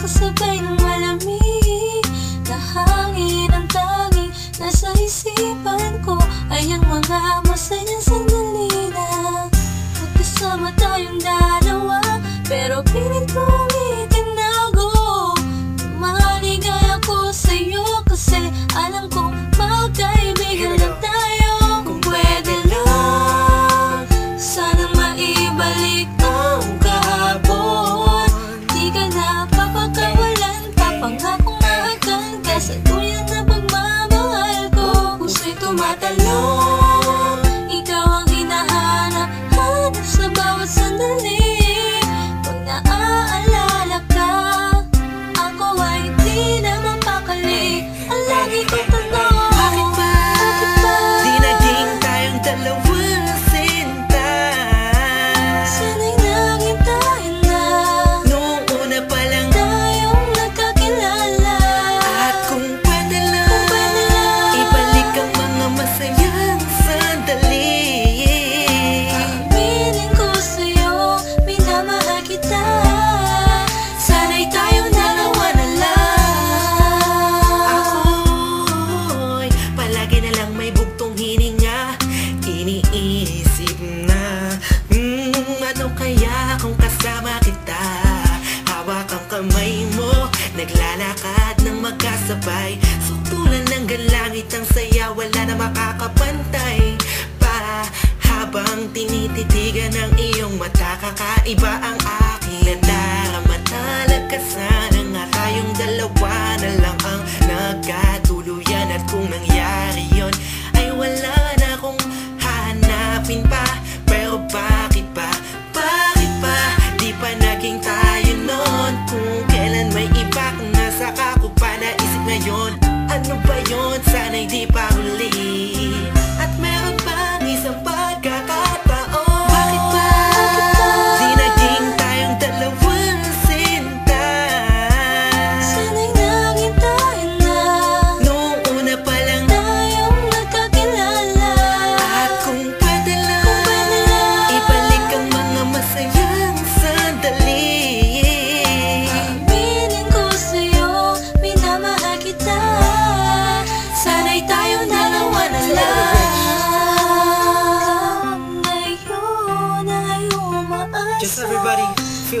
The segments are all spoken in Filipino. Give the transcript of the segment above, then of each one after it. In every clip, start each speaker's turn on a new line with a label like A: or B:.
A: labas Kasabay ng malamig Na hangin ang tanging Nasa isipan ko. Ay ang mga masayang sandali na Magkasama tayong dalawa. Pero pilit kong itinago Maligay ako. Sa'yo Kasi alam Sa tuyan na pagmamahal ko Puso'y tumatalon Ikaw ang hinahanap Hanap sa bawat sandali Pag naaalala ka Ako ay di na mapakali Ang lagi kong tanong
B: Bakit ba?
A: Bakit ba?
B: Di naging tayong dalawa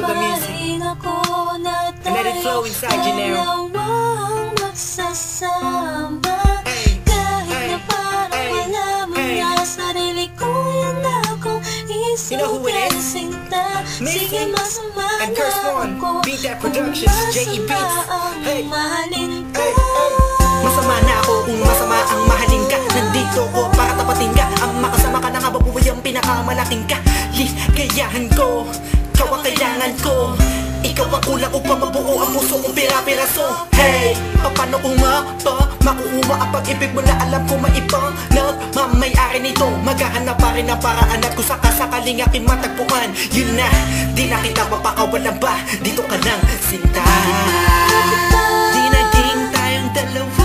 B: feel the music And let it flow inside you now. You know who it is?
A: Sige masama
B: and Curse One. Beat That Productions, J.E. Beats. Hey, Hey, hey. Masama na ako kung masama ang mahalin ka Nandito ko para tapatin ka Ang makasama ka na nga babuhay ang pinakamalaking ka Ligayahan ko, ikaw ang kailangan ko. Ikaw ang kulang upang mabuo ang puso kong pira-piraso. Hey, paano kung nga ba Makuha ang pag-ibig mo na alam ko maibang Nagmamayari nito? Maghahanap pa rin ang paraan At kung sakasakaling aking matagpuan Yun na, di na kita mapakawalan ba? Dito ka lang, sinta. Di naging tayong dalawa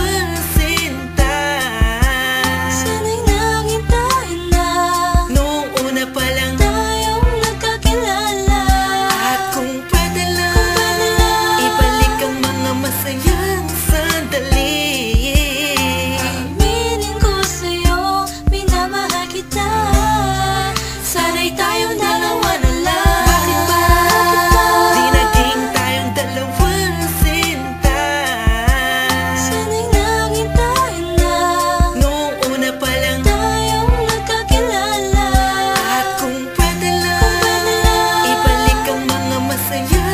B: for you.